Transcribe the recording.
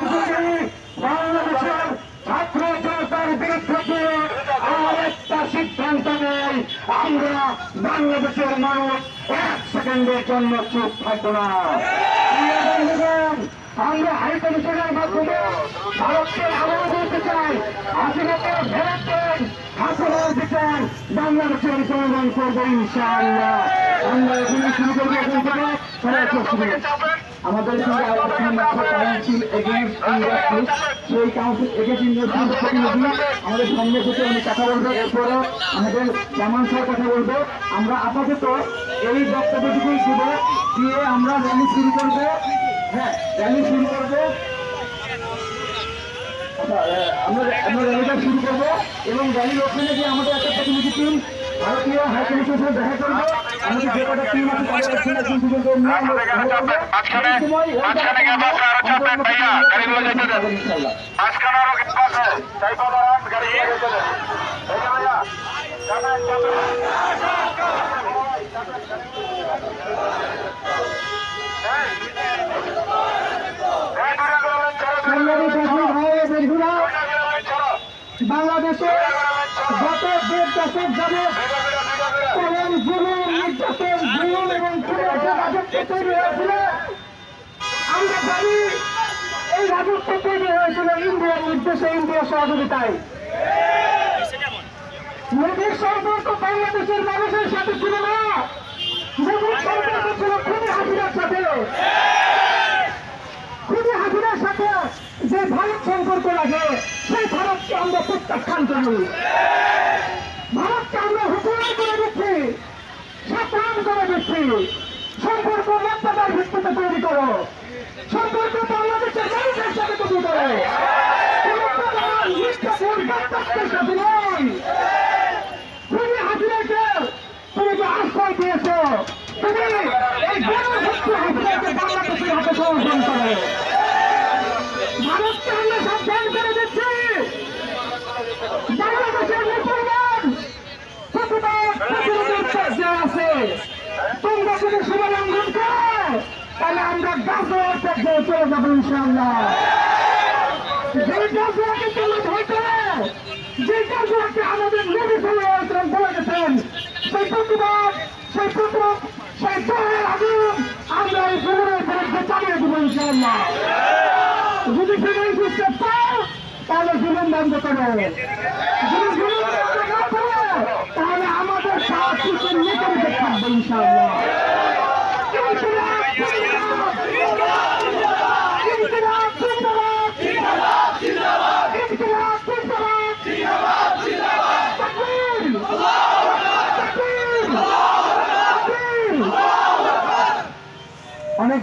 যদি বাংলাদেশের ছাত্র জনতার বিরুদ্ধে আর একটা সিদ্ধান্ত নেই আমরা বাংলাদেশের মানুষ এক সেকেন্ডের জন্য চুপ থাকব না আমরা হাইকমিশনের মাধ্যমে ভারতকে আবারও বলতে চাই হাসিনাকে ফেরত দেন হাসিনার বিচার বাংলাদেশের জনগণ করব ইনশাআল্লাহ আমরা এখানে শুরু করব। সবাই আমাদের কাউন্সিল সেই এগেইনস্ট ইন্ডাস্ট্রিজ প্রতিনিধি আমাদের সঙ্গে থেকে উনি কথা বলবে। এরপরে আমাদের জামান স্যার কথা বলবে। আমরা আপাতত এই বক্তব্যটুকুই দিব দিয়ে আমরা র্যালি শুরু করব। হ্যাঁ র্যালি শুরু করব। আচ্ছা, আমরা আমরা র্যালিটা শুরু করব। এবং র্যালির ওখানে গিয়ে আমাদের একটা প্রতিনিধি টিম ভারতীয় হাই কমিশনের দেখা করব। বাংলাদেশে গত দেড় দশক যাবে চরম জুলুম নির্যাতন, জুলুম এবং তৈরি হয়েছিল। আমরা জানি এই রাজত্ব তৈরি হয়েছিল ইন্ডিয়ার নির্দেশে ইন্ডিয়ার সহযোগিতায়। মোদীর সম্পর্ক মানুষের সাথে ছিল না। মোদীর সম্পর্ক ছিল খুবই হাসিনার সাথে। খুবই হাসিনার সাথে যে ভারত সম্পর্ক লাগে সেই ভারতকে আমরা প্রত্যাখ্যান করি ভারতকে আমরা হুকুমার করে দিচ্ছি সাবধান করে দিচ্ছি। সম্পর্ক মাত্রার ভিত্তিতে তৈরি করো। সম্পর্ক বাংলাদেশের মানুষের সাথে তৈরি করো। তুমি হাজিরাকে, তুমি যে আশ্রয় দিয়েছ, তুমি এই বাংলাদেশের হাতে সমর্পণ যদি শুভালঙ্ঘন করো, তাহলে আমরা গাছের কাছে চলে যাব ইনশাল্লাহ যে আমরা ইনশাল্লাহ যদি তাহলে জীবন বন্ধ তাহলে আমাদের সাত কিছুর নিকটে থাকবে ইনশাআল্লাহ। অনেক